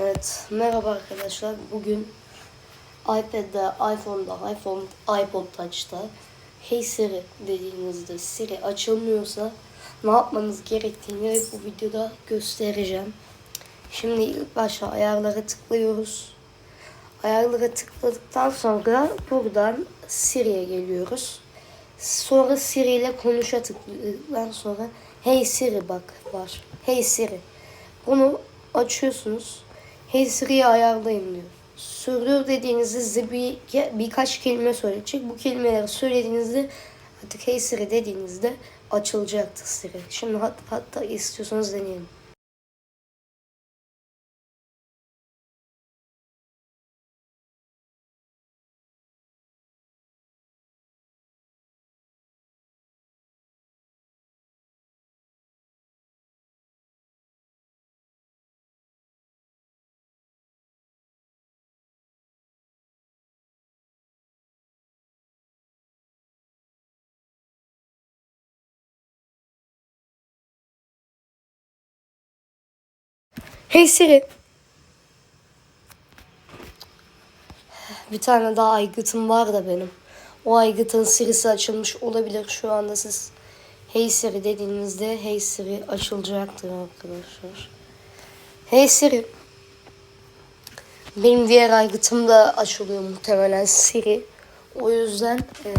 Evet, merhaba arkadaşlar. Bugün iPad'de, iPhone'da, iPhone, iPod Touch'ta Hey Siri dediğinizde Siri açılmıyorsa ne yapmanız gerektiğini bu videoda göstereceğim. Şimdi ilk başta ayarlara tıklıyoruz. Ayarlara tıkladıktan sonra buradan Siri'ye geliyoruz. Sonra Siri ile konuşa tıkladıktan sonra Hey Siri bak var. Hey Siri. Bunu açıyorsunuz. Hey Siri'yi ayarlayın diyor. Sürdür dediğinizde size bir, birkaç kelime söyleyecek. Bu kelimeleri söylediğinizde artık Hey Siri dediğinizde açılacaktır Siri. Şimdi hat, hatta istiyorsanız deneyelim. Hey Siri. Bir tane daha aygıtım var da benim. O aygıtın Siri'si açılmış olabilir. Şu anda siz Hey Siri dediğinizde Hey Siri açılacaktır arkadaşlar. Hey Siri. Benim diğer aygıtım da açılıyor muhtemelen Siri. O yüzden e,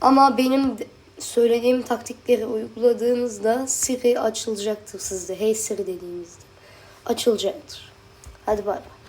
ama benim söylediğim taktikleri uyguladığınızda Siri açılacaktır sizde. Hey Siri dediğinizde açılacaktır. Hadi bay bay.